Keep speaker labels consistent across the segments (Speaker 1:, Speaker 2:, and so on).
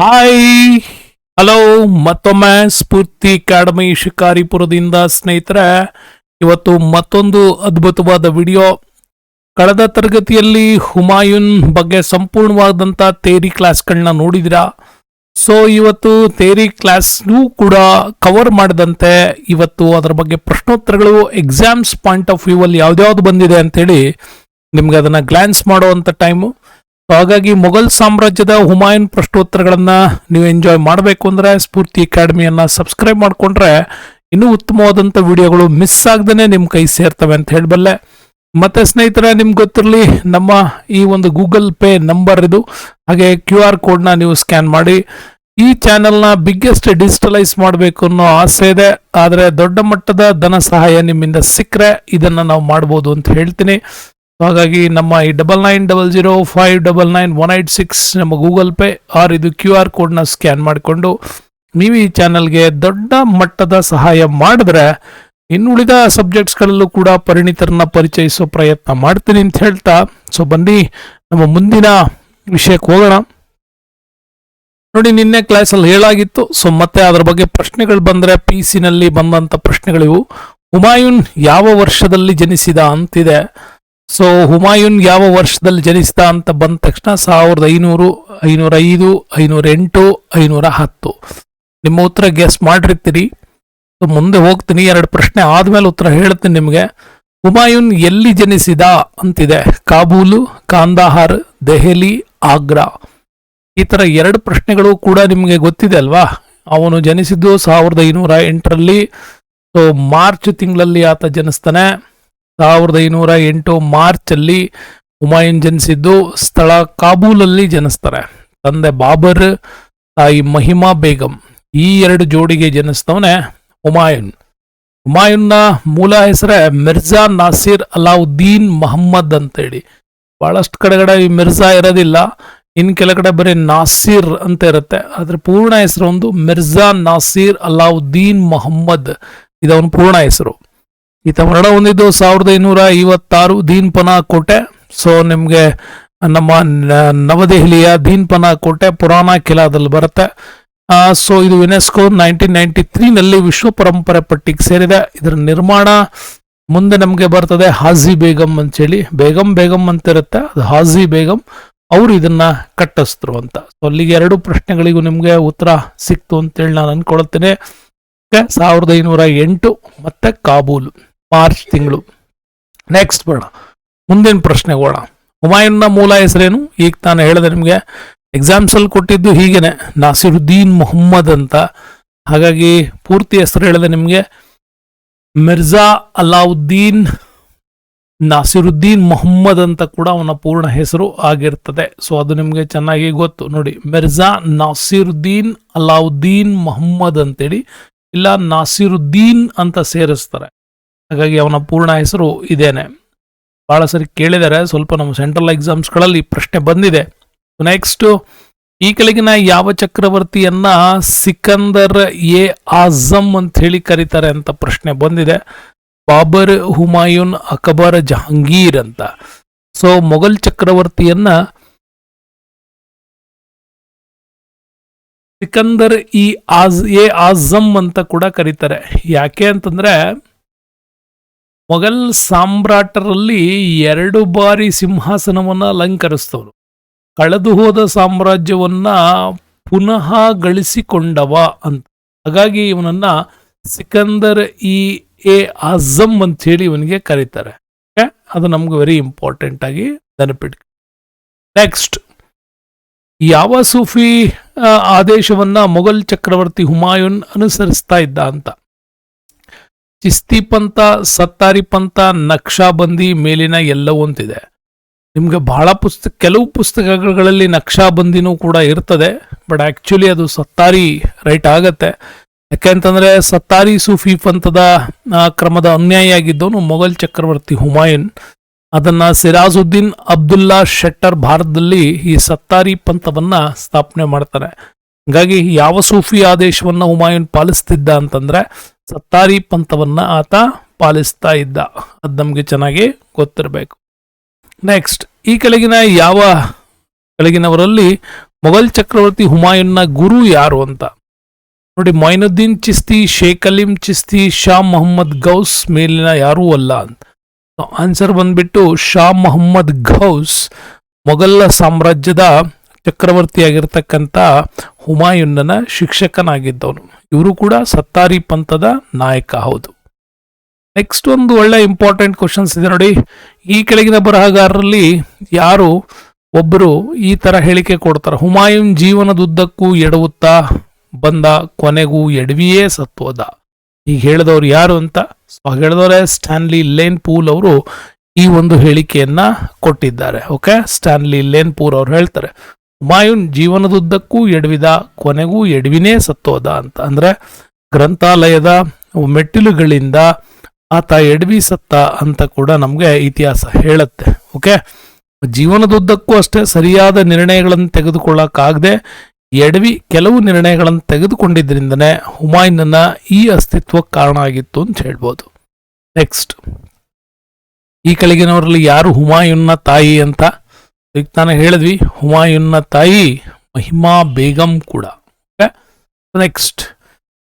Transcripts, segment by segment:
Speaker 1: Hi. Hello, ಮತ್ತೊಮ್ಮೆ ಸ್ಫೂರ್ತಿ academy ಶಿಕಾರಿಪುರದಿಂದ ಸ್ನೇಹಿತರೆ, ಇವತ್ತು ಮತ್ತೊಂದು ಅದ್ಭುತವಾದ ವಿಡಿಯೋ. ಕಳೆದ ತರಗತಿಯಲ್ಲಿ ಹುಮಾಯೂನ್ ಬಗ್ಗೆ ಸಂಪೂರ್ಣವಾದಂಥ ಥೇರಿ ಕ್ಲಾಸ್ಗಳನ್ನ ನೋಡಿದಿರಾ? ಸೊ, ಇವತ್ತು ಥೇರಿ ಕ್ಲಾಸ್ನೂ ಕೂಡ ಕವರ್ ಮಾಡಿದಂತೆ ಇವತ್ತು ಅದರ ಬಗ್ಗೆ ಪ್ರಶ್ನೋತ್ತರಗಳು, ಎಕ್ಸಾಮ್ಸ್ ಪಾಯಿಂಟ್ ಆಫ್ ವ್ಯೂ ಅಲ್ಲಿ ಯಾವ್ದ್ಯಾವ್ದು ಬಂದಿದೆ ಅಂತೇಳಿ ನಿಮ್ಗೆ ಅದನ್ನ ಗ್ಲಾನ್ಸ್ ಮಾಡುವಂಥ ಟೈಮು. ಹಾಗಾಗಿ ಮೊಘಲ್ ಸಾಮ್ರಾಜ್ಯದ ಹುಮಾಯೂನ್ ಪ್ರಶ್ನೋತ್ತರಗಳನ್ನ ನೀವು ಎಂಜಾಯ್ ಮಾಡಬೇಕು ಅಂದ್ರೆ ಸ್ಫೂರ್ತಿ ಅಕಾಡೆಮಿಯನ್ನ ಸಬ್ಸ್ಕ್ರೈಬ್ ಮಾಡಿಕೊಂಡ್ರೆ ಇನ್ನೂ ಉತ್ತಮವಾದಂಥ ವಿಡಿಯೋಗಳು ಮಿಸ್ ಆಗದೇ ನಿಮ್ಮ ಕೈ ಸೇರ್ತವೆ ಅಂತ ಹೇಳಬಲ್ಲೆ. ಮತ್ತೆ ಸ್ನೇಹಿತರೆ, ನಿಮ್ಗೆ ಗೊತ್ತಿರಲಿ, ನಮ್ಮ ಈ ಒಂದು ಗೂಗಲ್ ಪೇ ನಂಬರ್ ಇದು. ಹಾಗೆ ಕ್ಯೂ ಆರ್ ಕೋಡ್ನ ನೀವು ಸ್ಕ್ಯಾನ್ ಮಾಡಿ. ಈ ಚಾನೆಲ್ನ ಬಿಗ್ಗೆಸ್ಟ್ ಡಿಜಿಟಲೈಸ್ ಮಾಡಬೇಕು ಅನ್ನೋ ಆಸೆ ಇದೆ. ಆದರೆ ದೊಡ್ಡ ಮಟ್ಟದ ಧನ ಸಹಾಯ ನಿಮ್ಮಿಂದ ಸಿಕ್ಕರೆ ಇದನ್ನು ನಾವು ಮಾಡ್ಬೋದು ಅಂತ ಹೇಳ್ತೀನಿ. ಹಾಗಾಗಿ ನಮ್ಮ ಈ double nine double zero five double nine one eight six ನಮ್ಮ ಗೂಗಲ್ ಪೇ ಆರ್ ಇದು ಕ್ಯೂ ಆರ್ ಕೋಡ್ನ ಸ್ಕ್ಯಾನ್ ಮಾಡಿಕೊಂಡು ನೀವು ಈ ಚಾನಲ್ಗೆ ದೊಡ್ಡ ಮಟ್ಟದ ಸಹಾಯ ಮಾಡಿದ್ರೆ ಇನ್ನುಳಿದ ಸಬ್ಜೆಕ್ಟ್ಸ್ಗಳಲ್ಲೂ ಕೂಡ ಪರಿಣಿತರನ್ನ ಪರಿಚಯಿಸೋ ಪ್ರಯತ್ನ ಮಾಡ್ತೀನಿ ಅಂತ ಹೇಳ್ತಾ. ಸೊ ಬನ್ನಿ, ನಮ್ಮ ಮುಂದಿನ ವಿಷಯಕ್ಕೆ ಹೋಗೋಣ. ನೋಡಿ, ನಿನ್ನೆ ಕ್ಲಾಸಲ್ಲಿ ಹೇಳಾಗಿತ್ತು ಸೊ ಮತ್ತೆ ಅದರ ಬಗ್ಗೆ ಪ್ರಶ್ನೆಗಳು ಬಂದರೆ ಪಿ ಸಿನಲ್ಲಿ ಬಂದಂಥ ಪ್ರಶ್ನೆಗಳಿವು. ಹುಮಾಯೂನ್ ಯಾವ ವರ್ಷದಲ್ಲಿ ಜನಿಸಿದ ಅಂತಿದೆ. ಸೊ ಹುಮಾಯೂನ್ ಯಾವ ವರ್ಷದಲ್ಲಿ ಜನಿಸಿದ ಅಂತ ಬಂದ ತಕ್ಷಣ ಸಾವಿರದ ಐನೂರು ಐನೂರ ಐದು ಐನೂರ ಎಂಟು ಐನೂರ ಹತ್ತು ನಿಮ್ಮ ಉತ್ತರ ಗೆಸ್ ಮಾಡಿರ್ತೀರಿ. ಸೊ ಮುಂದೆ ಹೋಗ್ತೀನಿ. ಎರಡು ಪ್ರಶ್ನೆ ಆದ್ಮೇಲೆ ಉತ್ತರ ಹೇಳ್ತೀನಿ ನಿಮಗೆ. ಹುಮಾಯೂನ್ ಎಲ್ಲಿ ಜನಿಸಿದ ಅಂತಿದೆ? ಕಾಬೂಲು, ಕಾಂದಾಹಾರ್, ದೆಹಲಿ, ಆಗ್ರಾ. ಈ ತರ ಎರಡು ಪ್ರಶ್ನೆಗಳು ಕೂಡ ನಿಮಗೆ ಗೊತ್ತಿದೆ ಅಲ್ವಾ? ಅವನು ಜನಿಸಿದ್ದು ಸಾವಿರದ ಐನೂರ ಎಂಟರಲ್ಲಿ. ಸೊ ಮಾರ್ಚ್ ತಿಂಗಳಲ್ಲಿ ಆತ ಜನಿಸ್ತಾನೆ. ಸಾವಿರದ ಐನೂರ ಎಂಟು ಮಾರ್ಚ್ ಅಲ್ಲಿ ಹುಮಾಯೂನ್ ಜನಿಸಿದ್ದು ಸ್ಥಳ ಕಾಬೂಲಲ್ಲಿ ಜನಿಸ್ತಾರೆ. ತಂದೆ ಬಾಬರ್, ತಾಯಿ ಮಹಿಮಾ ಬೇಗಂ ಈ ಎರಡು ಜೋಡಿಗೆ ಜನಿಸ್ತವನೆ ಹುಮಾಯೂನ್. ಹುಮಾಯೂನ್ನ ಮೂಲ ಹೆಸರೇ ಮಿರ್ಜಾ ನಾಸಿರ್ ಅಲಾವುದ್ದೀನ್ ಮೊಹಮ್ಮದ್ ಅಂತೇಳಿ. ಬಹಳಷ್ಟು ಕಡೆಗಡೆ ಈ ಮಿರ್ಜಾ ಇರೋದಿಲ್ಲ. ಇನ್ ಕೆಲ ಕಡೆ ಬರೀ ನಾಸಿರ್ ಅಂತ ಇರುತ್ತೆ. ಅದ್ರ ಪೂರ್ಣ ಹೆಸರು ಒಂದು ಮಿರ್ಜಾ ನಾಸಿರ್ ಅಲಾವುದ್ದೀನ್ ಮೊಹಮ್ಮದ್. ಇದವನ ಪೂರ್ಣ ಹೆಸರು. ಈತ ಮರಣ ಹೊಂದಿದ್ದು ಸಾವಿರದ ಇನ್ನೂರ ಐವತ್ತಾರು ದೀನ್ಪನ ಕೋಟೆ. ಸೊ ನಿಮಗೆ ನಮ್ಮ ನವದೆಹಲಿಯ ದೀನ್ಪನ ಕೋಟೆ ಪುರಾಣ ಕಿಲಾದಲ್ಲಿ ಬರುತ್ತೆ. ಸೊ ಇದು ಯುನೆಸ್ಕೋ ನೈನ್ಟೀನ್ ನೈನ್ಟಿ ತ್ರೀನಲ್ಲಿ ವಿಶ್ವ ಪರಂಪರೆ ಪಟ್ಟಿಗೆ ಸೇರಿದೆ. ಇದರ ನಿರ್ಮಾಣ ಮುಂದೆ ನಮಗೆ ಬರ್ತದೆ ಹಾಜಿ ಬೇಗಂ ಅಂತೇಳಿ ಬೇಗಂ ಬೇಗಂ ಅಂತ ಇರುತ್ತೆ ಅದು ಹಾಜಿ ಬೇಗಂ. ಅವರು ಇದನ್ನ ಕಟ್ಟಿಸ್ತರು ಅಂತ. ಸೊ ಅಲ್ಲಿಗೆ ಎರಡು ಪ್ರಶ್ನೆಗಳಿಗೂ ನಿಮಗೆ ಉತ್ತರ ಸಿಕ್ತು ಅಂತೇಳಿ ನಾನು ಅನ್ಕೊಳ್ತೇನೆ. ಸಾವಿರದ ಐನೂರ ಎಂಟು ಮತ್ತೆ ಕಾಬೂಲ್. ಮಾರ್ಚ್ ತಿಂಗಳು. ನೆಕ್ಸ್ಟ್ ಬೇಡ ಮುಂದಿನ ಪ್ರಶ್ನೆ ಹೋಗೋಣ. ಹುಮಾಯೂನ್ನ ಮೂಲ ಹೆಸರೇನು? ಈಗ ನಾನು ಹೇಳಿದೆ ನಿಮಗೆ. ಎಕ್ಸಾಮ್ಸ್ ಅಲ್ಲಿ ಕೊಟ್ಟಿದ್ದು ಹೀಗೇನೆ. ನಾಸಿರುದ್ದೀನ್ ಮೊಹಮ್ಮದ್ ಅಂತ. ಹಾಗಾಗಿ ಪೂರ್ತಿ ಹೆಸರು ಹೇಳಿದೆ ನಿಮಗೆ. ಮಿರ್ಜಾ ಅಲಾವುದ್ದೀನ್, ನಾಸಿರುದ್ದೀನ್ ಮೊಹಮ್ಮದ್ ಅಂತ ಕೂಡ ಅವನ ಪೂರ್ಣ ಹೆಸರು ಆಗಿರ್ತದೆ. ಸೊ ಅದು ನಿಮಗೆ ಚೆನ್ನಾಗಿ ಗೊತ್ತು. ನೋಡಿ, ಮಿರ್ಜಾ ನಾಸಿರುದ್ದೀನ್ ಅಲಾವುದ್ದೀನ್ ಮೊಹಮ್ಮದ್ ಅಂತೇಳಿ, ಇಲ್ಲ ನಾಸಿರುದ್ದೀನ್ ಅಂತ ಸೇರಿಸ್ತಾರೆ. ಹಾಗಾಗಿ ಅವನ ಪೂರ್ಣ ಹೆಸರು ಇದೇನೆ. ಭಾಳ ಸರಿ ಕೇಳಿದ್ದಾರೆ ಸ್ವಲ್ಪ ನಮ್ಮ ಸೆಂಟ್ರಲ್ ಎಕ್ಸಾಮ್ಸ್ಗಳಲ್ಲಿ ಪ್ರಶ್ನೆ ಬಂದಿದೆ. ನೆಕ್ಸ್ಟು ಈ ಕೆಳಗಿನ ಯಾವ ಚಕ್ರವರ್ತಿಯನ್ನ ಸಿಕಂದರ್ ಎ ಆಜಮ್ ಅಂತ ಹೇಳಿ ಕರೀತಾರೆ ಅಂತ ಪ್ರಶ್ನೆ ಬಂದಿದೆ. ಬಾಬರ್ ಹುಮಾಯೂನ್ ಅಕಬರ್ ಜಹಾಂಗೀರ್ ಅಂತ. ಸೊ ಮೊಘಲ್ ಚಕ್ರವರ್ತಿಯನ್ನ ಸಿಕಂದರ್ ಇ ಆಜ್ ಎ ಆಜಮ್ ಅಂತ ಕೂಡ ಕರೀತಾರೆ. ಯಾಕೆ ಅಂತಂದ್ರೆ ಮೊಘಲ್ ಸಾಮ್ರಾಟರಲ್ಲಿ ಎರಡು ಬಾರಿ ಸಿಂಹಾಸನವನ್ನ ಅಲಂಕರಿಸ್ತವರು ಕಳೆದು ಹೋದ ಸಾಮ್ರಾಜ್ಯವನ್ನ ಪುನಃ ಗಳಿಸಿಕೊಂಡವ ಅಂತ. ಹಾಗಾಗಿ ಇವನನ್ನ ಸಿಕಂದರ್ ಇ ಎ ಆಜಮ್ ಅಂತ ಹೇಳಿ ಇವನಿಗೆ ಕರೀತಾರೆ? ಅದು ನಮ್ಗೆ ವೆರಿ ಇಂಪಾರ್ಟೆಂಟ್ ಆಗಿ ನೆನಪಿಟ್ ನೆಕ್ಸ್ಟ್ ಯಾವ ಸೂಫಿ ಆದೇಶವನ್ನ ಮೊಘಲ್ ಚಕ್ರವರ್ತಿ ಹುಮಾಯೂನ್ ಅನುಸರಿಸ್ತಾ ಇದ್ದ ಅಂತ. ಚಿಸ್ತಿ ಪಂಥ, ಸತ್ತಾರಿ ಪಂಥ ನಕ್ಷಾಬಂದಿ ಮೇಲಿನ ಎಲ್ಲವೂ ಅಂತಿದೆ. ನಿಮಗೆ ಬಹಳ ಪುಸ್ತಕ ಕೆಲವು ಪುಸ್ತಕಗಳಲ್ಲಿ ನಕ್ಷಾಬಂದಿನೂ ಕೂಡ ಇರ್ತದೆ, ಬಟ್ ಆ್ಯಕ್ಚುಲಿ ಅದು ಸತ್ತಾರಿ ರೈಟ್ ಆಗತ್ತೆ. ಯಾಕೆಂತಂದರೆ ಸತ್ತಾರಿ ಸೂಫಿ ಪಂಥದ ಕ್ರಮದ ಅನ್ಯಾಯ ಆಗಿದ್ದವನು ಮೊಘಲ್ ಚಕ್ರವರ್ತಿ ಹುಮಾಯೂನ್. ಅದನ್ನು ಸಿರಾಜುದ್ದೀನ್ ಅಬ್ದುಲ್ಲಾ ಶೆಟ್ಟರ್ ಭಾರತದಲ್ಲಿ ಈ ಸತ್ತಾರಿ ಪಂಥವನ್ನು ಸ್ಥಾಪನೆ ಮಾಡ್ತಾರೆ. ಹಾಗಾಗಿ ಯಾವ ಸೂಫಿ ಆದೇಶವನ್ನ ಹುಮಾಯೂನ್ ಪಾಲಿಸ್ತಿದ್ದ ಅಂತಂದ್ರೆ ಸತ್ತಾರಿ ಪಂಥವನ್ನ ಆತ ಪಾಲಿಸ್ತಾ ಇದ್ದ. ಅದು ನಮಗೆ ಚೆನ್ನಾಗಿ ಗೊತ್ತಿರಬೇಕು. ನೆಕ್ಸ್ಟ್ ಈ ಕೆಳಗಿನ ಯಾವ ಕೆಳಗಿನವರಲ್ಲಿ ಮೊಘಲ್ ಚಕ್ರವರ್ತಿ ಹುಮಾಯೂನ್ನ ಗುರು ಯಾರು ಅಂತ? ನೋಡಿ, ಮೊಯ್ನುದ್ದೀನ್ ಚಿಸ್ತಿ, ಶೇಖ್ ಅಲೀಂ ಚಿಸ್ತಿ, ಶಾ ಮೊಹಮ್ಮದ್ ಗೌಸ್ ಮೇಲಿನ ಯಾರೂ ಅಲ್ಲ ಅಂತ. ಆನ್ಸರ್ ಬಂದ್ಬಿಟ್ಟು ಶಾ ಮೊಹಮ್ಮದ್ ಗೌಸ್ ಮೊಘಲ್ ಸಾಮ್ರಾಜ್ಯದ ಚಕ್ರವರ್ತಿಯಾಗಿರ್ತಕ್ಕಂಥ ಹುಮಾಯೂನ್ನನ ಶಿಕ್ಷಕನಾಗಿದ್ದವನು. ಇವರು ಕೂಡ ಸತ್ತಾರಿ ಪಂಥದ ನಾಯಕ, ಹೌದು. ನೆಕ್ಸ್ಟ್ ಒಂದು ಒಳ್ಳೆ ಇಂಪಾರ್ಟೆಂಟ್ ಕ್ವಶನ್ಸ್ ಇದೆ ನೋಡಿ. ಈ ಕೆಳಗಿನ ಬರಹಗಾರರಲ್ಲಿ ಯಾರು ಒಬ್ಬರು ಈ ತರ ಹೇಳಿಕೆ ಕೊಡ್ತಾರೆ. ಹುಮಾಯೂನ್ ಜೀವನದುದ್ದಕ್ಕೂ ಎಡವುತ್ತಾ ಬಂದ ಕೊನೆಗೂ ಎಡವಿಯೇ ಸತ್ವದ. ಈಗ ಹೇಳಿದವರು ಯಾರು ಅಂತ? ಸೊ ಹೇಳಿದವರೇ ಸ್ಟ್ಯಾನ್ಲಿ ಲೇನ್ ಪೂಲ್ ಅವರು ಈ ಒಂದು ಹೇಳಿಕೆಯನ್ನ ಕೊಟ್ಟಿದ್ದಾರೆ. ಓಕೆ ಸ್ಟ್ಯಾನ್ಲಿ ಲೇನ್ ಪೂಲ್ ಅವರು ಹೇಳ್ತಾರೆ. ಹುಮಾಯೂನ್ ಜೀವನದುದ್ದಕ್ಕೂ ಎಡವಿದ, ಕೊನೆಗೂ ಎಡವಿನೇ ಸತ್ತೋದ ಅಂತ. ಅಂದ್ರೆ ಗ್ರಂಥಾಲಯದ ಮೆಟ್ಟಿಲುಗಳಿಂದ ಆತ ಎಡವಿ ಸತ್ತ ಅಂತ ಕೂಡ ನಮಗೆ ಇತಿಹಾಸ ಹೇಳುತ್ತೆ, ಓಕೆ? ಜೀವನದುದ್ದಕ್ಕೂ ಅಷ್ಟೇ ಸರಿಯಾದ ನಿರ್ಣಯಗಳನ್ನು ತೆಗೆದುಕೊಳ್ಳಕ್ಕಾಗದೆ ಎಡವಿ ಕೆಲವು ನಿರ್ಣಯಗಳನ್ನು ತೆಗೆದುಕೊಂಡಿದ್ರಿಂದನೇ ಹುಮಾಯೂನ್ನ ಈ ಅಸ್ತಿತ್ವಕ್ಕೆ ಕಾರಣ ಆಗಿತ್ತು ಅಂತ ಹೇಳ್ಬೋದು. ನೆಕ್ಸ್ಟ್, ಈ ಕೆಳಗಿನವರಲ್ಲಿ ಯಾರು ಹುಮಾಯೂನ್ನ ತಾಯಿ ಅಂತ? ಈಗ ತಾನೇ ಹೇಳಿದ್ವಿ, ಹುಮಾಯೂನ್ನ ತಾಯಿ ಮಹಿಮಾ ಬೇಗಂ ಕೂಡ. ನೆಕ್ಸ್ಟ್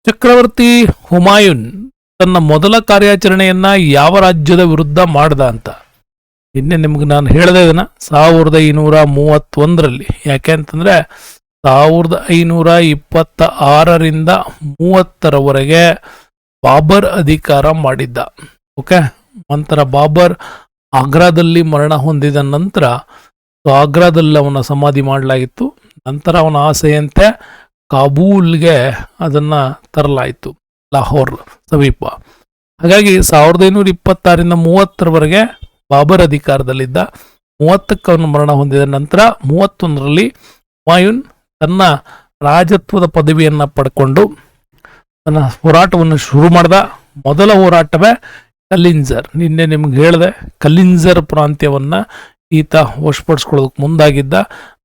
Speaker 1: ಚಕ್ರವರ್ತಿ ಹುಮಾಯೂನ್ ತನ್ನ ಮೊದಲ ಕಾರ್ಯಾಚರಣೆಯನ್ನ ಯಾವ ರಾಜ್ಯದ ವಿರುದ್ಧ ಮಾಡ್ದ ಅಂತ. ನಿನ್ನೆ ನಿಮ್ಗೆ ನಾನು ಹೇಳಿದೆ ಇದನ್ನ, ಸಾವಿರದ ಐನೂರ ಮೂವತ್ತೊಂದರಲ್ಲಿ. ಯಾಕೆ ಅಂತಂದ್ರೆ, ಸಾವಿರದ ಐನೂರ ಇಪ್ಪತ್ತ ಆರರಿಂದ ಮೂವತ್ತರವರೆಗೆ ಬಾಬರ್ ಅಧಿಕಾರ ಮಾಡಿದ್ದ. ಓಕೆ ನಂತರ ಬಾಬರ್ ಆಗ್ರಾದಲ್ಲಿ ಮರಣ ಹೊಂದಿದ ನಂತರ ಸೊ ಆಗ್ರಾದಲ್ಲಿ ಅವನ ಸಮಾಧಿ ಮಾಡಲಾಗಿತ್ತು. ನಂತರ ಅವನ ಆಸೆಯಂತೆ ಕಾಬೂಲ್ಗೆ ಅದನ್ನು ತರಲಾಯಿತು, ಲಾಹೋರ್ ಸಮೀಪ. ಹಾಗಾಗಿ ಸಾವಿರದ ಐನೂರ ಇಪ್ಪತ್ತಾರಿಂದ ಮೂವತ್ತರವರೆಗೆ ಬಾಬರ್ ಅಧಿಕಾರದಲ್ಲಿದ್ದ, ಮೂವತ್ತಕ್ಕೆ ಅವನು ಮರಣ ಹೊಂದಿದ ನಂತರ ಮೂವತ್ತೊಂದರಲ್ಲಿ ಹುಮಾಯೂನ್ ತನ್ನ ರಾಜತ್ವದ ಪದವಿಯನ್ನು ಪಡ್ಕೊಂಡು ತನ್ನ ಹೋರಾಟವನ್ನು ಶುರು ಮಾಡಿದ. ಮೊದಲ ಹೋರಾಟವೇ ಕಲ್ಲಿಂಜರ್. ನಿನ್ನೆ ನಿಮ್ಗೆ ಹೇಳಿದೆ, ಕಲ್ಲಿಂಜರ್ ಪ್ರಾಂತ್ಯವನ್ನ ಈತ ವಶಪಡಿಸ್ಕೊಳ್ಳೋದಕ್ಕೆ ಮುಂದಾಗಿದ್ದ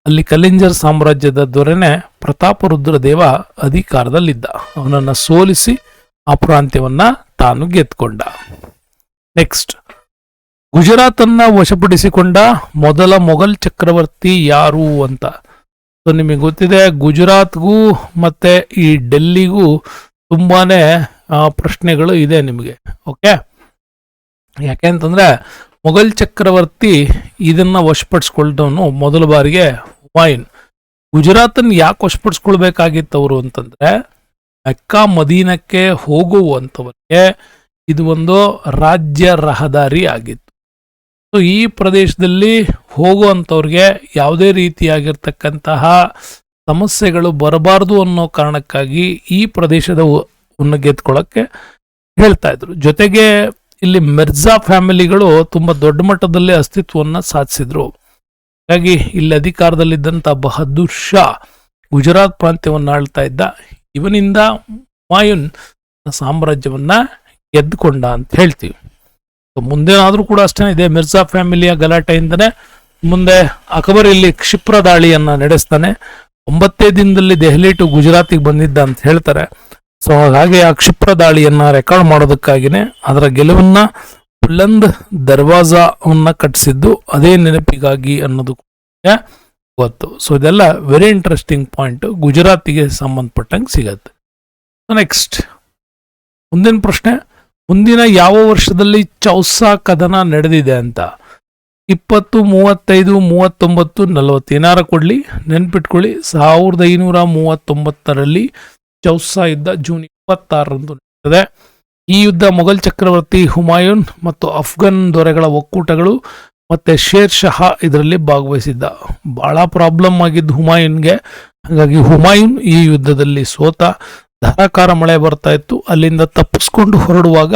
Speaker 1: ಅಲ್ಲಿ ಕಲಿಂಜರ್ ಸಾಮ್ರಾಜ್ಯದ ದೊರೆನೆ ಪ್ರತಾಪರುದ್ರ ದೇವ ಅಧಿಕಾರದಲ್ಲಿದ್ದ. ಅವನನ್ನು ಸೋಲಿಸಿ ಆ ಪ್ರಾಂತ್ಯವನ್ನ ತಾನು ಗೆದ್ಕೊಂಡ ನೆಕ್ಸ್ಟ್ ಗುಜರಾತನ್ನ ವಶಪಡಿಸಿಕೊಂಡ ಮೊದಲ ಮೊಘಲ್ ಚಕ್ರವರ್ತಿ ಯಾರು ಅಂತ. ಸೊ ನಿಮಗೆ ಗೊತ್ತಿದೆ, ಗುಜರಾತ್ಗೂ ಮತ್ತೆ ಈ ಡೆಲ್ಲಿಗೂ ತುಂಬಾನೇ ಪ್ರಶ್ನೆಗಳು ಇದೆ ನಿಮಗೆ. ಓಕೆ ಯಾಕೆ ಅಂತಂದ್ರೆ ಮೊಘಲ್ ಚಕ್ರವರ್ತಿ ಇದನ್ನ ವಶಪಡಿಸ್ಕೊಳ್ದವನು ಮೊದಲ ಬಾರಿಗೆ ಹುಮಾಯೂನ್ ಗುಜರಾತನ್ ಯಾಕೆ ವಶಪಡಿಸ್ಕೊಳ್ಬೇಕಾಗಿತ್ತು ಅವರು ಅಂತಂದ್ರೆ ಮೆಕ್ಕಾ ಮದೀನಕ್ಕೆ ಹೋಗುವಂಥವರಿಗೆ ಇದು ಒಂದು ರಾಜ್ಯ ರಹದಾರಿ ಆಗಿತ್ತು ಸೊ ಈ ಪ್ರದೇಶದಲ್ಲಿ ಹೋಗುವಂಥವ್ರಿಗೆ ಯಾವುದೇ ರೀತಿಯಾಗಿರ್ತಕ್ಕಂತಹ ಸಮಸ್ಯೆಗಳು ಬರಬಾರದು ಅನ್ನೋ ಕಾರಣಕ್ಕಾಗಿ ಈ ಪ್ರದೇಶದ ಉನ್ನ ಗೆದ್ಕೊಳ್ಳೋಕ್ಕೆ ಹೇಳ್ತಾ ಇದ್ರು ಜೊತೆಗೆ ಇಲ್ಲಿ ಮಿರ್ಜಾ ಫ್ಯಾಮಿಲಿಗಳು ತುಂಬ ದೊಡ್ಡ ಮಟ್ಟದಲ್ಲಿ ಅಸ್ತಿತ್ವವನ್ನು ಸಾಧಿಸಿದ್ರು. ಹಾಗಾಗಿ ಇಲ್ಲಿ ಅಧಿಕಾರದಲ್ಲಿದ್ದಂಥ ಬಹದ್ದೂರ್ ಶಾ ಗುಜರಾತ್ ಪ್ರಾಂತ್ಯವನ್ನು ಆಳ್ತಾ ಇದ್ದ. ಇವನಿಂದ ಮಾಯುನ್ ಸಾಮ್ರಾಜ್ಯವನ್ನ ಗೆದ್ದುಕೊಂಡ ಅಂತ ಹೇಳ್ತೀವಿ. ಮುಂದೇನಾದರೂ ಕೂಡ ಅಷ್ಟೇ ಇದೆ ಮಿರ್ಜಾ ಫ್ಯಾಮಿಲಿಯ ಗಲಾಟೆಯಿಂದನೇ ಮುಂದೆ ಅಕ್ಬರ್ ಇಲ್ಲಿ ಕ್ಷಿಪ್ರ ದಾಳಿಯನ್ನ ನಡೆಸ್ತಾನೆ. ಒಂಬತ್ತೇ ದಿನದಲ್ಲಿ ದೆಹಲಿ ಟು ಗುಜರಾತಿಗೆ ಬಂದಿದ್ದ ಅಂತ ಹೇಳ್ತಾರೆ. ಸೊ ಹಾಗಾಗಿ ಆ ಕ್ಷಿಪ್ರ ದಾಳಿಯನ್ನು ರೆಕಾರ್ಡ್ ಮಾಡೋದಕ್ಕಾಗಿನೇ ಅದರ ಗೆಲುವನ್ನು ಬುಲಂದ್ ದರ್ವಾಜಾವನ್ನು ಕಟ್ಟಿಸಿದ್ದು ಅದೇ ನೆನಪಿಗಾಗಿ ಅನ್ನೋದು ಗೊತ್ತು. ಸೊ ಇದೆಲ್ಲ ವೆರಿ ಇಂಟ್ರೆಸ್ಟಿಂಗ್ ಪಾಯಿಂಟ್ ಗುಜರಾತಿಗೆ ಸಂಬಂಧಪಟ್ಟಂಗೆ ಸಿಗತ್ತೆ. ನೆಕ್ಸ್ಟ್ ಮುಂದಿನ ಪ್ರಶ್ನೆ, ಮುಂದಿನ ಯಾವ ವರ್ಷದಲ್ಲಿ ಚೌಸಾ ಕದನ ನಡೆದಿದೆ ಅಂತ? ಇಪ್ಪತ್ತು, ಮೂವತ್ತೈದು, ಮೂವತ್ತೊಂಬತ್ತು ನಲವತ್ತು ಏನಾರ ಕೊಡ್ಲಿ, ನೆನ್ಪಿಟ್ಕೊಳ್ಳಿ. ಸಾವಿರದ ಐನೂರ ಮೂವತ್ತೊಂಬತ್ತರಲ್ಲಿ ಚೌಸಾ ಯುದ್ಧ ಜೂನ್ ಇಪ್ಪತ್ತಾರರಂದು ನಡೆಯುತ್ತದೆ. ಈ ಯುದ್ಧ ಮೊಘಲ್ ಚಕ್ರವರ್ತಿ ಹುಮಾಯೂನ್ ಮತ್ತು ಅಫ್ಘನ್ ದೊರೆಗಳ ಒಕ್ಕೂಟಗಳು ಮತ್ತೆ ಶೇರ್ ಶಹಾ ಇದರಲ್ಲಿ ಭಾಗವಹಿಸಿದ್ದ. ಬಹಳ ಪ್ರಾಬ್ಲಮ್ ಆಗಿದ್ದು ಹುಮಾಯೂನ್ಗೆ. ಹಾಗಾಗಿ ಹುಮಾಯೂನ್ ಈ ಯುದ್ಧದಲ್ಲಿ ಸೋತ ಧಾರಾಕಾರ ಮಳೆ ಬರ್ತಾ ಇತ್ತು. ಅಲ್ಲಿಂದ ತಪ್ಪಿಸ್ಕೊಂಡು ಹೊರಡುವಾಗ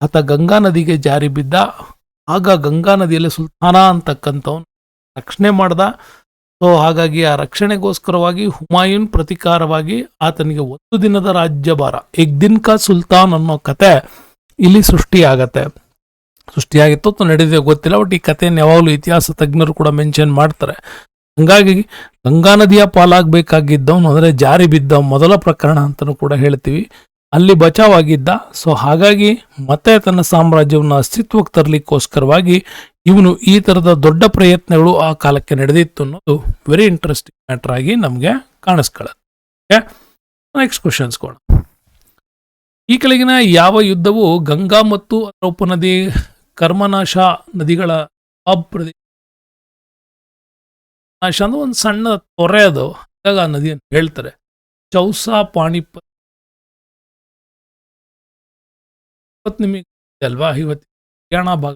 Speaker 1: ಆತ ಗಂಗಾ ನದಿಗೆ ಜಾರಿ ಬಿದ್ದ. ಆಗ ಗಂಗಾ ನದಿಯಲ್ಲಿ ಸುಲ್ತಾನ ಅಂತಕ್ಕಂಥವನು ರಕ್ಷಣೆ ಮಾಡ್ದ. ಸೊ ಹಾಗಾಗಿ ಆ ರಕ್ಷಣೆಗೋಸ್ಕರವಾಗಿ ಹುಮಾಯೂನ್ ಪ್ರತಿಕಾರವಾಗಿ ಆತನಿಗೆ ಒಂದು ದಿನದ ರಾಜ್ಯಭಾರ ಎಗ್ ದಿನ್ ಕಾ ಸುಲ್ತಾನ್ ಅನ್ನೋ ಕತೆ ಇಲ್ಲಿ ಸೃಷ್ಟಿಯಾಗತ್ತೆ. ಸೃಷ್ಟಿಯಾಗಿತ್ತು ಅಥವಾ ನಡೆದಿದೆ, ಗೊತ್ತಿಲ್ಲ ಬಟ್ ಈ ಕಥೆಯನ್ನು ಯಾವಾಗಲೂ ಇತಿಹಾಸ ತಜ್ಞರು ಕೂಡ ಮೆನ್ಷನ್ ಮಾಡ್ತಾರೆ. ಹಂಗಾಗಿ ಗಂಗಾ ನದಿಯ ಪಾಲಾಗಬೇಕಾಗಿದ್ದವನು ಅಂದರೆ ಜಾರಿ ಬಿದ್ದ ಮೊದಲ ಪ್ರಕರಣ ಅಂತಲೂ ಕೂಡ ಹೇಳ್ತೀವಿ. ಅಲ್ಲಿ ಬಚಾವಾಗಿದ್ದ. ಸೊ ಹಾಗಾಗಿ ಮತ್ತೆ ತನ್ನ ಸಾಮ್ರಾಜ್ಯವನ್ನು ಅಸ್ತಿತ್ವಕ್ಕೆ ತರಲಿಕ್ಕೋಸ್ಕರವಾಗಿ ಇವನು ಈ ತರದ ದೊಡ್ಡ ಪ್ರಯತ್ನಗಳು ಆ ಕಾಲಕ್ಕೆ ನಡೆದಿತ್ತು ಅನ್ನೋದು ವೆರಿ ಇಂಟ್ರೆಸ್ಟಿಂಗ್ ಮ್ಯಾಟರ್ ಆಗಿ ನಮಗೆ ಕಾಣಿಸ್ಕೊಳ್ಳುತ್ತೆ. ನೆಕ್ಸ್ಟ್ ಕ್ವಶನ್ಸ್ ಕೊಡ ಈ ಕೆಳಗಿನ ಯಾವ ಯುದ್ಧವು ಗಂಗಾ ಮತ್ತು ಅರೋಪನದಿ ಕರ್ಮನಾಶ ನದಿಗಳ ಅಪ್ರದೇಶ ಪ್ರದೇಶ ನಾಶ ಒಂದು ಸಣ್ಣ ತೊರೆ ಅದು. ಹಾಗಾಗಿ ಆ ನದಿಯನ್ನು ಹೇಳ್ತಾರೆ. ಚೌಸಾ ಪಾಣಿಪತ್ ಇವತ್ತು ನಿಮಿಷ ಅಲ್ವಾ? ಇವತ್ತು ಹರಿಯಾಣ ಭಾಗ.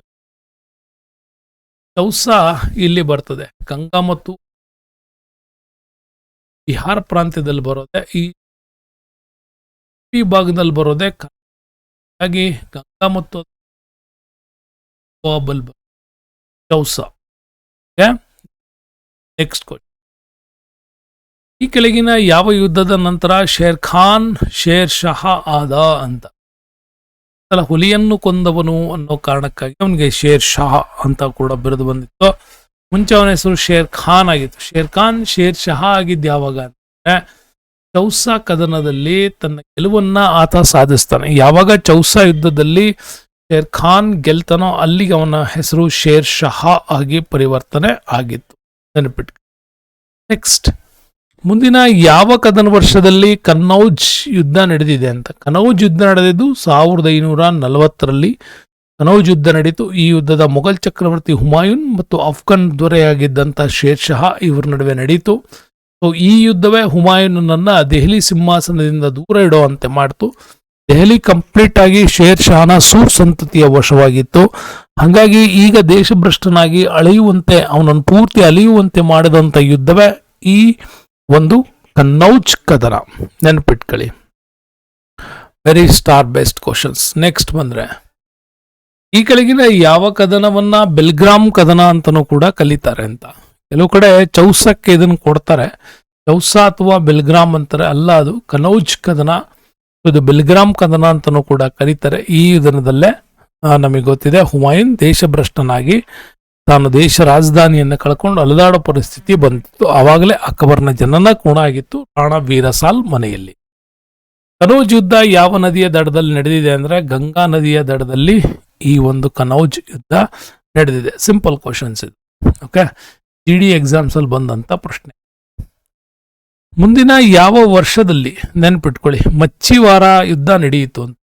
Speaker 1: ಚೌಸ ಇಲ್ಲಿ ಬರ್ತದೆ. ಗಂಗಾ ಮತ್ತು ಬಿಹಾರ್ ಪ್ರಾಂತ್ಯದಲ್ಲಿ ಬರೋದೆ, ಈ ಭಾಗದಲ್ಲಿ ಬರೋದೆ ಹಾಗಾಗಿ ಗಂಗಾ ಮತ್ತು ಚೌಸಾ. ನೆಕ್ಸ್ಟ್ ಕ್ವಶನ್ ಈ ಕೆಳಗಿನ ಯಾವ ಯುದ್ಧದ ನಂತರ ಶೇರ್ ಖಾನ್, ಶೇರ್ ಶಹ ಆದ ಅಂತ. ಅಲ್ಲ ಹುಲಿಯನ್ನು ಕೊಂದವನು ಅನ್ನೋ ಕಾರಣಕ್ಕಾಗಿ ಅವನಿಗೆ ಶೇರ್ ಶಾ ಅಂತ ಕೂಡ ಬರೆದು ಬಂದಿತ್ತು. ಮುಂಚೆ ಅವನ ಹೆಸರು ಶೇರ್ ಖಾನ್ ಆಗಿತ್ತು. ಶೇರ್ ಖಾನ್, ಶೇರ್ ಶಹ ಆಗಿದ್ದು ಯಾವಾಗ ಅಂದ್ರೆ ಚೌಸಾ ಕದನದಲ್ಲಿ ತನ್ನ ಗೆಲುವನ್ನ ಆತ ಸಾಧಿಸ್ತಾನೆ. ಯಾವಾಗ ಚೌಸಾ ಯುದ್ಧದಲ್ಲಿ ಶೇರ್ ಖಾನ್ ಗೆಲ್ತಾನೋ ಅಲ್ಲಿಗೆ ಅವನ ಹೆಸರು ಶೇರ್ ಶಹ ಆಗಿ ಪರಿವರ್ತನೆ ಆಗಿತ್ತು. ನೆನಪಿಟ್ಟು ನೆಕ್ಸ್ಟ್. ಮುಂದಿನ ಯಾವ ಕದನ ವರ್ಷದಲ್ಲಿ ಕನ್ನೌಜ್ ಯುದ್ಧ ನಡೆದಿದೆ ಅಂತ? ಕನೌಜ್ ಯುದ್ಧ ನಡೆದಿದ್ದು ಸಾವಿರದ ಐನೂರ ನಲವತ್ತರಲ್ಲಿ ಕನೌಜ್ ಯುದ್ಧ ನಡೆಯಿತು ಈ ಯುದ್ಧದ ಮೊಘಲ್ ಚಕ್ರವರ್ತಿ ಹುಮಾಯೂನ್ ಮತ್ತು ಅಫ್ಘನ್ ದೊರೆಯಾಗಿದ್ದಂಥ ಶೇರ್ ಶಹಾ ಇವರ ನಡುವೆ ನಡೆಯಿತು ಸೊ ಈ ಯುದ್ಧವೇ ಹುಮಾಯೂನನ್ನು ದೆಹಲಿ ಸಿಂಹಾಸನದಿಂದ ದೂರ ಇಡುವಂತೆ ಮಾಡಿತು. ದೆಹಲಿ ಕಂಪ್ಲೀಟ್ ಆಗಿ ಶೇರ್ ಶಹಾನ ಸೂರ್ ಸಂತತಿಯ ವಶವಾಗಿತ್ತು. ಹಾಗಾಗಿ ಈಗ ದೇಶಭ್ರಷ್ಟನಾಗಿ ಅಳೆಯುವಂತೆ, ಅವನನ್ನು ಪೂರ್ತಿ ಅಲಿಯುವಂತೆ ಮಾಡಿದಂಥ ಯುದ್ಧವೇ ಈ ಒಂದು ಕನ್ನೌಜ್ ಕದನ ನೆನಪಿಟ್ಕೊಳ್ಳಿ. Very star best questions next ಬಂದರೆ, ಈ ಕೆಳಗಿನ ಯಾವ ಕದನವನ್ನ ಬೆಲ್ಗ್ರಾಮ್ ಕದನ ಅಂತಲೂ ಕೂಡ ಕಲಿತಾರೆ ಅಂತ. ಕೆಲವು ಕಡೆ ಚೌಸಕ್ಕೆ ಇದನ್ನು ಕೊಡ್ತಾರೆ. ಚೌಸ ಅಥವಾ ಬೆಲ್ಗ್ರಾಮ್ ಅಂತಾರೆ, ಅಲ್ಲ, ಅದು ಕನೌಜ್ ಕದನ, ಇದು ಬೆಲ್ಗ್ರಾಮ್ ಕದನ ಅಂತಲೂ ಕೂಡ ಕರೀತಾರೆ. ಈ ದಿನದಲ್ಲೇ ನಮಗೆ ಗೊತ್ತಿದೆ, ಹುಮಾಯೂನ್ ದೇಶಭ್ರಷ್ಟನಾಗಿ ತಾನು ದೇಶ ರಾಜಧಾನಿಯನ್ನು ಕಳ್ಕೊಂಡು ಅಲೆದಾಡೋ ಪರಿಸ್ಥಿತಿ ಬಂದಿತ್ತು. ಆವಾಗಲೇ ಅಕ್ಬರ್ನ ಜನನ ಕೋಣ ಆಗಿತ್ತು. ರಾಣಾ ವೀರಸಾಲ್ ಮನೆಯಲ್ಲಿ. ಕನೌಜ್ ಯುದ್ಧ ಯಾವ ನದಿಯ ದಡದಲ್ಲಿ ನಡೆದಿದೆ ಅಂದ್ರೆ ಗಂಗಾ ನದಿಯ ದಡದಲ್ಲಿ ಈ ಒಂದು ಕನೌಜ್ ಯುದ್ಧ ನಡೆದಿದೆ. ಸಿಂಪಲ್ ಕ್ವಶನ್ಸ್ ಇದು. ಓಕೆ? ಜಿ ಡಿ ಎಕ್ಸಾಮ್ಸ್ ಅಲ್ಲಿ ಬಂದಂತ ಪ್ರಶ್ನೆ. ಮುಂದಿನ ಯಾವ ವರ್ಷದಲ್ಲಿ ನೆನ್ಪಿಟ್ಕೊಳ್ಳಿ. ಮಚ್ಚಿವಾರ ಯುದ್ಧ ನಡೆಯಿತು ಅಂತ.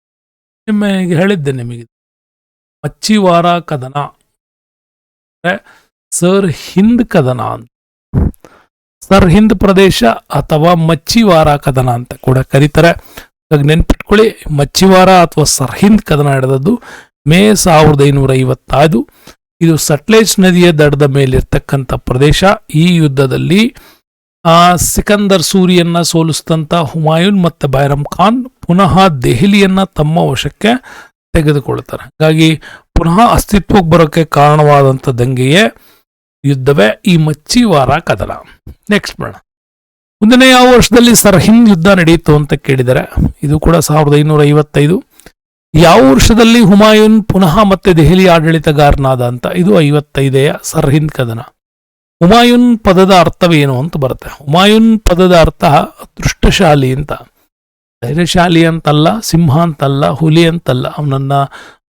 Speaker 1: ನಿಮಗೆ ಹೇಳಿದ್ದೆ ನಿಮಗೆ. ಮಚ್ಚಿವಾರ ಕದನ. ಸರ್ ಹಿಂದ್ ಕದನ ಅಂತ. ಸರ್ ಹಿಂದ್ ಪ್ರದೇಶ ಅಥವಾ ಮಚ್ಚಿವಾರ ಕದನ ಅಂತ ಕೂಡ ಕರೀತಾರೆ. ನೆನ್ಪಿಟ್ಕೊಳ್ಳಿ, ಮಚ್ಚಿವಾರ ಅಥವಾ ಸರ್ಹಿಂದ್ ಕದನ ನಡೆದದ್ದು ಮೇ ಸಾವಿರದ ಐನೂರ ಐವತ್ತೈದು. ಇದು ಸಟ್ಲೇಜ್ ನದಿಯ ದಡದ ಮೇಲಿರ್ತಕ್ಕಂಥ ಪ್ರದೇಶ. ಈ ಯುದ್ಧದಲ್ಲಿ, ಆ, ಸಿಕಂದರ್ ಸೂರಿಯನ್ನ ಸೋಲಿಸಿದಂತ ಹುಮಾಯೂನ್ ಮತ್ತು ಬೈರಮ್ ಖಾನ್ ಪುನಃ ದೆಹಲಿಯನ್ನ ತಮ್ಮ ವಶಕ್ಕೆ ತೆಗೆದುಕೊಳ್ತಾರೆ. ಹಾಗಾಗಿ ಪುನಃ ಅಸ್ತಿತ್ವಕ್ಕೆ ಬರೋಕ್ಕೆ ಕಾರಣವಾದಂಥ ದಂಗೆಯೇ ಯುದ್ಧವೇ ಈ ಮಚ್ಚಿವಾರ ಕದನ. ನೆಕ್ಸ್ಟ್ ಬೇಡ ಮುಂದಿನ ಯಾವ ವರ್ಷದಲ್ಲಿ ಸರ್ಹಿಂದ್ ಯುದ್ಧ ನಡೆಯಿತು ಅಂತ ಕೇಳಿದರೆ, ಇದು ಕೂಡ ಸಾವಿರದ ಐನೂರ ಐವತ್ತೈದು. ಯಾವ ವರ್ಷದಲ್ಲಿ ಹುಮಾಯೂನ್ ಪುನಃ ಮತ್ತೆ ದೆಹಲಿ ಆಡಳಿತಗಾರನಾದ ಅಂತ, ಇದು ಐವತ್ತೈದೆಯ ಸರ್ಹಿಂದ್ ಕದನ. ಹುಮಾಯೂನ್ ಪದದ ಅರ್ಥವೇನು ಅಂತ ಬರುತ್ತೆ. ಹುಮಾಯೂನ್ ಪದದ ಅರ್ಥ ಅದೃಷ್ಟಶಾಲಿ ಅಂತ. ಧೈರ್ಯಶಾಲಿ ಅಂತಲ್ಲ, ಸಿಂಹ ಅಂತಲ್ಲ, ಹುಲಿ ಅಂತಲ್ಲ, ಅವನನ್ನ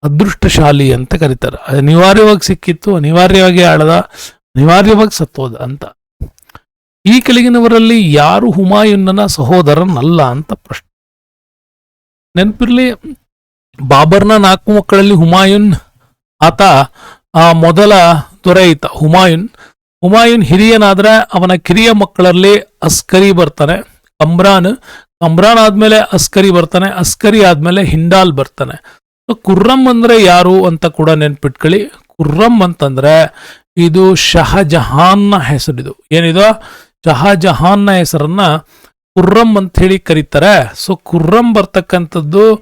Speaker 1: ಅದೃಷ್ಟಶಾಲಿ ಅಂತ ಕರೀತಾರೆ. ಅನಿವಾರ್ಯವಾಗಿ ಸಿಕ್ಕಿತ್ತು, ಅನಿವಾರ್ಯವಾಗಿ ಆಳದ, ಅನಿವಾರ್ಯವಾಗಿ ಸತ್ತೋದ ಅಂತ. ಈ ಕೆಳಗಿನವರಲ್ಲಿ ಯಾರು ಹುಮಾಯೂನ್ನನ ಸಹೋದರನಲ್ಲ ಅಂತ ಪ್ರಶ್ನೆ. ನೆನಪಿರ್ಲಿ, ಬಾಬರ್ನ ನಾಲ್ಕು ಮಕ್ಕಳಲ್ಲಿ ಹುಮಾಯೂನ್, ಆತ, ಆ, ಮೊದಲ ದೊರೆಯಿತ ಹುಮಾಯೂನ್. ಹುಮಾಯೂನ್ ಹಿರಿಯನಾದ್ರೆ ಅವನ ಕಿರಿಯ ಮಕ್ಕಳಲ್ಲಿ ಅಸ್ಕರಿ ಬರ್ತಾನೆ, ಕಮ್ರಾನ್. ಕಮ್ರಾನ್ ಆದ್ಮೇಲೆ ಅಸ್ಕರಿ ಬರ್ತಾನೆ, ಅಸ್ಕರಿ ಆದ್ಮೇಲೆ ಹಿಂಡಾಲ್ ಬರ್ತಾನೆ. ಕುರ್ರಂ ಅಂದ್ರೆ ಯಾರು ಅಂತ ಕೂಡ ನೆನ್ಪಿಟ್ಕೊಳ್ಳಿ. ಕುರ್ರಂ ಅಂತಂದ್ರೆ ಇದು ಶಹಜಹಾನ್ನ ಹೆಸರಿದು. ಏನಿದು? ಶಹಜಹಾನ್ನ ಹೆಸರನ್ನ ಕುರ್ರಂ ಅಂತ ಹೇಳಿ ಕರೀತಾರೆ. ಸೊ ಕುರ್ರಂ ಬರ್ತಕ್ಕಂಥದ್ದು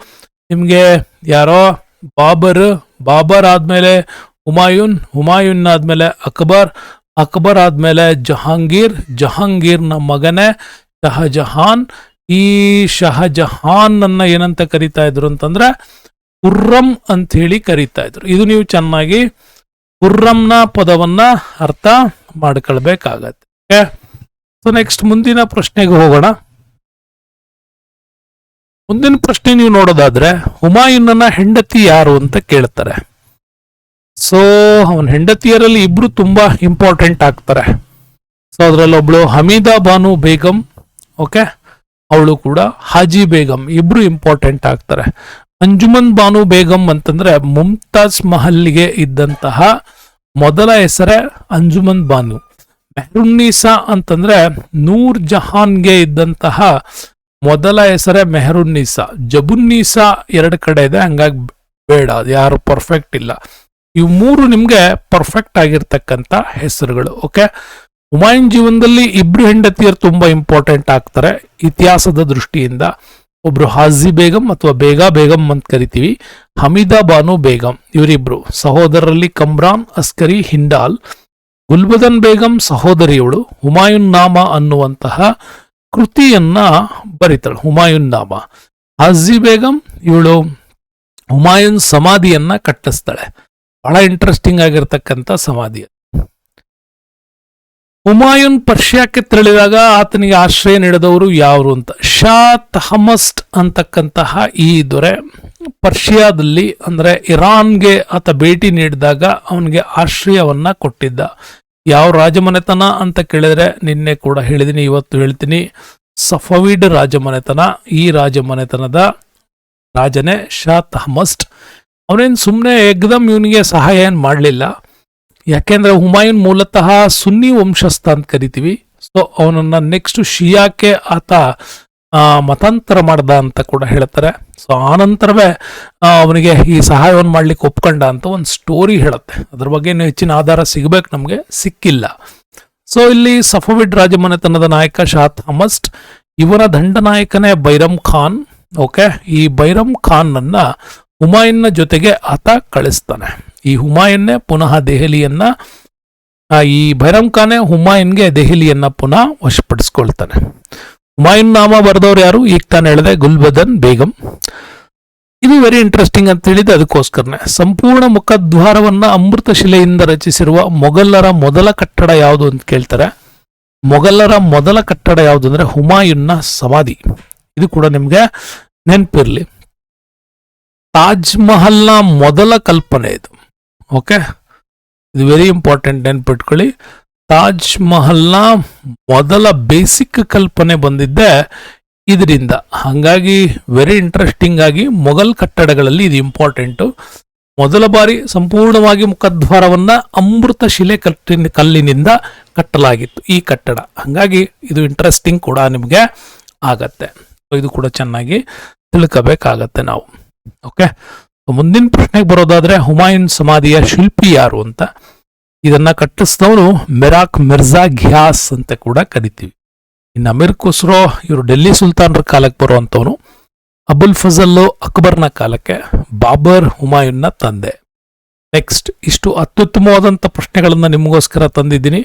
Speaker 1: ನಿಮ್ಗೆ ಯಾರೋ? ಬಾಬರ್. ಬಾಬರ್ ಆದ್ಮೇಲೆ ಹುಮಾಯೂನ್. ಹುಮಾಯೂನ್ ಆದ್ಮೇಲೆ ಅಕ್ಬರ್. ಅಕ್ಬರ್ ಆದ್ಮೇಲೆ ಜಹಾಂಗೀರ್. ಜಹಾಂಗೀರ್ನ ಮಗನೇ ಶಹಜಹಾನ್. ಈ ಶಹಜಹಾನ್ ಅನ್ನ ಏನಂತ ಕರಿತಾ ಇದ್ರು ಅಂತಂದ್ರೆ ಕುರ್ರಂ ಅಂತ ಹೇಳಿ ಕರೀತಾ ಇದ್ರು. ಇದು ನೀವು ಚೆನ್ನಾಗಿ ಕುರ್ರಂನ ಪದವನ್ನ ಅರ್ಥ ಮಾಡ್ಕೊಳ್ಬೇಕಾಗತ್ತೆ. ಸೊ ನೆಕ್ಸ್ಟ್ ಮುಂದಿನ ಪ್ರಶ್ನೆಗೆ ಹೋಗೋಣ. ಮುಂದಿನ ಪ್ರಶ್ನೆ ನೀವು ನೋಡೋದಾದ್ರೆ, ಹುಮಾಯೂನನ ಹೆಂಡತಿ ಯಾರು ಅಂತ ಕೇಳ್ತಾರೆ. ಸೊ ಅವನ ಹೆಂಡತಿಯರಲ್ಲಿ ಇಬ್ರು ತುಂಬಾ ಇಂಪಾರ್ಟೆಂಟ್ ಆಗ್ತಾರೆ. ಸೊ ಅದರಲ್ಲಿ ಒಬ್ಳು ಹಮೀದಾ ಬಾನು ಬೇಗಂ, ಓಕೆ? ಅವಳು ಕೂಡ ಹಾಜಿ ಬೇಗಂ, ಇಬ್ರು ಇಂಪಾರ್ಟೆಂಟ್ ಆಗ್ತಾರೆ. ಅಂಜುಮನ್ ಬಾನು ಬೇಗಂ ಅಂತಂದ್ರೆ ಮುಮ್ತಾಜ್ ಮಹಲ್ಗೆ ಇದ್ದಂತಹ ಮೊದಲ ಹೆಸರೇ ಅಂಜುಮನ್ ಬಾನು. ಮೆಹರುನ್ನೀಸಾ ಅಂತಂದ್ರೆ ನೂರ್ ಜಹಾನ್ಗೆ ಇದ್ದಂತಹ ಮೊದಲ ಹೆಸರೇ ಮೆಹರುನ್ನೀಸಾ. ಜಬುನ್ನೀಸಾ ಎರಡು ಕಡೆ ಇದೆ, ಹಂಗಾಗಿ ಬೇಡ ಯಾರು ಪರ್ಫೆಕ್ಟ್ ಇಲ್ಲ. ಇವು ಮೂರು ನಿಮ್ಗೆ ಪರ್ಫೆಕ್ಟ್ ಆಗಿರ್ತಕ್ಕಂಥ ಹೆಸರುಗಳು, ಓಕೆ? ಹುಮಾಯೂನ್ ಜೀವನದಲ್ಲಿ ಇಬ್ರು ಹೆಂಡತಿಯರು ತುಂಬಾ ಇಂಪಾರ್ಟೆಂಟ್ ಆಗ್ತಾರೆ ಇತಿಹಾಸದ ದೃಷ್ಟಿಯಿಂದ. ಒಬ್ರು ಹಾಜಿ ಬೇಗಂ ಅಥವಾ ಬೇಗ ಬೇಗಂ ಅಂತ ಕರಿತೀವಿ. ಹಮೀದಾ ಬಾನು ಬೇಗಂ, ಇವರಿಬ್ರು. ಸಹೋದರರಲ್ಲಿ ಕಮ್ರಾನ್ ಅಸ್ಕರಿ ಹಿಂಡಾಲ್, ಗುಲ್ಬದನ್ ಬೇಗಂ ಸಹೋದರಿಯವಳು ಹುಮಾಯುನ್ ನಾಮ ಅನ್ನುವಂತಹ ಕೃತಿಯನ್ನ ಬರಿತಾಳು ಹುಮಾಯುನ್ ನಾಮ ಹಾಜಿ ಬೇಗಂ ಇವಳು ಹುಮಾಯೂನ್ ಸಮಾಧಿಯನ್ನ ಕಟ್ಟಿಸ್ತಾಳೆ. ಬಹಳ ಇಂಟ್ರೆಸ್ಟಿಂಗ್ ಆಗಿರ್ತಕ್ಕಂಥ ಸಮಾಧಿ. ಹುಮಾಯೂನ್ ಪರ್ಷಿಯಾಕ್ಕೆ ತೆರಳಿದಾಗ ಆತನಿಗೆ ಆಶ್ರಯ ನೀಡಿದವರು ಯಾರು ಅಂತ? ಶಾ ತಹಮಸ್ಟ್ ಅಂತಕ್ಕಂತಹ ಈ ದೊರೆ ಪರ್ಷಿಯಾದಲ್ಲಿ, ಅಂದ್ರೆ ಇರಾನ್ಗೆ ಆತ ಭೇಟಿ ನೀಡಿದಾಗ ಅವನಿಗೆ ಆಶ್ರಯವನ್ನ ಕೊಟ್ಟಿದ್ದ. ಯಾವ ರಾಜಮನೆತನ ಅಂತ ಕೇಳಿದ್ರೆ ನಿನ್ನೆ ಕೂಡ ಹೇಳಿದ್ದೀನಿ ಇವತ್ತು ಹೇಳ್ತೀನಿ. ಸಫವಿಡ್ ರಾಜಮನೆತನ, ಈ ರಾಜಮನೆತನದ ರಾಜನೇ ಶಾ ತಹಮಸ್ಟ್. ಅವನೇನು ಸುಮ್ಮನೆ ಎಗ್ದಮ್ ಇವನಿಗೆ ಸಹಾಯ ಏನು ಮಾಡಲಿಲ್ಲ. ಯಾಕೆಂದ್ರೆ ಹುಮಾಯೂನ್ ಮೂಲತಃ ಸುನ್ನಿ ವಂಶಸ್ಥ ಅಂತ ಕರಿತೀವಿ. ಸೊ ಅವನನ್ನ ನೆಕ್ಸ್ಟ್ ಶಿಯಾಕ್ಕೆ ಆತ ಮತಾಂತರ ಮಾಡ್ದ ಅಂತ ಕೂಡ ಹೇಳ್ತಾರೆ. ಸೊ ಆ ನಂತರವೇ ಅವನಿಗೆ ಈ ಸಹಾಯವನ್ನು ಮಾಡ್ಲಿಕ್ಕೆ ಒಪ್ಕೊಂಡ ಅಂತ ಒಂದು ಸ್ಟೋರಿ ಹೇಳುತ್ತೆ. ಅದ್ರ ಬಗ್ಗೆ ಹೆಚ್ಚಿನ ಆಧಾರ ಸಿಗ್ಬೇಕು ನಮಗೆ, ಸಿಕ್ಕಿಲ್ಲ. ಸೊ ಇಲ್ಲಿ ಸಫವಿಡ್ ರಾಜಮನೆತನದ ನಾಯಕ ಶಾ ಥಾಮಸ್ಟ್ ಇವನ ದಂಡನಾಯಕನೇ ಬೈರಮ್ ಖಾನ್. ಓಕೆ ಈ ಬೈರಮ್ ಖಾನ್ ಅನ್ನ ಹುಮಾಯೂನ್ನ ಜೊತೆಗೆ ಆತ ಕಳಿಸ್ತಾನೆ. ಈ ಹುಮಾಯೂನ್ನೇ ಪುನಃ ದೆಹಲಿಯನ್ನ ಈ ಭೈರಮ್ ಖಾನೆ ಹುಮಾಯೂನ್ಗೆ ದೆಹಲಿಯನ್ನ ಪುನಃ ವಶಪಡಿಸ್ಕೊಳ್ತಾನೆ. ಹುಮಾಯೂನ್ ನಾಮ ಬರೆದವ್ರು ಯಾರು? ಈಗ ತಾನು ಹೇಳಿದೆ, ಗುಲ್ಬದನ್ ಬೇಗಂ. ಇದು ವೆರಿ ಇಂಟ್ರೆಸ್ಟಿಂಗ್ ಅಂತ ಹೇಳಿದೆ, ಅದಕ್ಕೋಸ್ಕರನೇ. ಸಂಪೂರ್ಣ ಮುಖದ್ವಾರವನ್ನ ಅಮೃತ ಶಿಲೆಯಿಂದ ರಚಿಸಿರುವ ಮೊಘಲರ ಮೊದಲ ಕಟ್ಟಡ ಯಾವುದು ಅಂತ ಕೇಳ್ತಾರೆ. ಮೊಘಲರ ಮೊದಲ ಕಟ್ಟಡ ಯಾವುದು ಅಂದ್ರೆ ಹುಮಾಯೂನ್ನ ಸಮಾಧಿ. ಇದು ಕೂಡ ನಿಮಗೆ ನೆನಪಿರ್ಲಿ. ತಾಜ್ ಮಹಲ್ನ ಮೊದಲ ಕಲ್ಪನೆ ಇದು. ಓಕೆ? ಇದು ವೆರಿ ಇಂಪಾರ್ಟೆಂಟ್ ನೆನ್ಪಿಟ್ಕೊಳ್ಳಿ. ತಾಜ್ ಮಹಲ್ನ ಮೊದಲ ಬೇಸಿಕ್ ಕಲ್ಪನೆ ಬಂದಿದ್ದೆ ಇದರಿಂದ. ಹಾಗಾಗಿ ವೆರಿ ಇಂಟ್ರೆಸ್ಟಿಂಗ್ ಆಗಿ ಮೊಘಲ್ ಕಟ್ಟಡಗಳಲ್ಲಿ ಇದು ಇಂಪಾರ್ಟೆಂಟು ಮೊದಲ ಬಾರಿ ಸಂಪೂರ್ಣವಾಗಿ ಮುಖದ್ವಾರವನ್ನು ಅಮೃತ ಶಿಲೆ ಕಟ್ಟಿನ ಕಲ್ಲಿನಿಂದ ಕಟ್ಟಲಾಗಿತ್ತು ಈ ಕಟ್ಟಡ. ಹಾಗಾಗಿ ಇದು ಇಂಟ್ರೆಸ್ಟಿಂಗ್ ಕೂಡ ನಿಮಗೆ ಆಗತ್ತೆ. ಇದು ಕೂಡ ಚೆನ್ನಾಗಿ ತಿಳ್ಕೋಬೇಕಾಗತ್ತೆ ನಾವು. ಓಕೆ ಮುಂದಿನ ಪ್ರಶ್ನೆಗೆ ಬರೋದಾದ್ರೆ ಹುಮಾಯೂನ್ ಸಮಾಧಿಯ ಶಿಲ್ಪಿ ಯಾರು ಅಂತ. ಇದನ್ನ ಕಟ್ಟಿಸಿದವನು ಮೆರಾಕ್ ಮಿರ್ಜಾ ಘ್ಯಾಸ್ ಅಂತ ಕೂಡ ಕರಿತೀವಿ. ಇನ್ನು ಅಮೀರ್ ಖುಸ್ರೋ, ಇವರು ಡೆಲ್ಲಿ ಸುಲ್ತಾನರ ಕಾಲಕ್ಕೆ ಬರುವಂತವನು ಅಬುಲ್ ಫಜಲ್ ಅಕ್ಬರ್ನ ಕಾಲಕ್ಕೆ ಬಾಬರ್ ಹುಮಾಯೂನ್ನ ತಂದೆ. ನೆಕ್ಸ್ಟ್ ಇಷ್ಟು ಅತ್ಯುತ್ತಮವಾದಂಥ ಪ್ರಶ್ನೆಗಳನ್ನು ನಿಮಗೋಸ್ಕರ ತಂದಿದ್ದೀನಿ.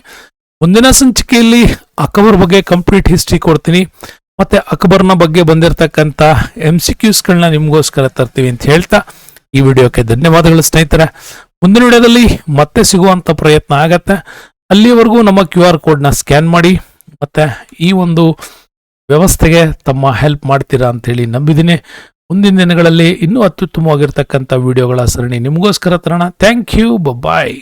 Speaker 1: ಮುಂದಿನ ಸಂಚಿಕೆಯಲ್ಲಿ ಅಕ್ಬರ್ ಬಗ್ಗೆ ಕಂಪ್ಲೀಟ್ ಹಿಸ್ಟ್ರಿ ಕೊಡ್ತೀನಿ. ಮತ್ತೆ ಅಕ್ಬರ್ನ ಬಗ್ಗೆ ಬಂದಿರತಕ್ಕಂಥ ಎಂ ಸಿ ಕ್ಯೂಸ್ಗಳನ್ನ ನಿಮಗೋಸ್ಕರ ತರ್ತೀವಿ ಅಂತ ಹೇಳ್ತಾ ಈ ವಿಡಿಯೋಕ್ಕೆ ಧನ್ಯವಾದಗಳು ಸ್ನೇಹಿತರೆ. ಮುಂದಿನ ವಿಡಿಯೋದಲ್ಲಿ ಮತ್ತೆ ಸಿಗುವಂತ ಪ್ರಯತ್ನ ಆಗತ್ತೆ. ಅಲ್ಲಿವರೆಗೂ ನಮ್ಮ ಕ್ಯೂ ಆರ್ ಕೋಡ್ನ ಸ್ಕ್ಯಾನ್ ಮಾಡಿ, ಮತ್ತೆ ಈ ಒಂದು ವ್ಯವಸ್ಥೆಗೆ ತಮ್ಮ ಹೆಲ್ಪ್ ಮಾಡ್ತೀರಾ ಅಂತ ಹೇಳಿ ನಂಬಿದ್ದೀನಿ. ಮುಂದಿನ ದಿನಗಳಲ್ಲಿ ಇನ್ನೂ ಅತ್ಯುತ್ತಮವಾಗಿರ್ತಕ್ಕಂಥ ವಿಡಿಯೋಗಳ ಸರಣಿ ನಿಮಗೋಸ್ಕರ ತರೋಣ. Thank you bye.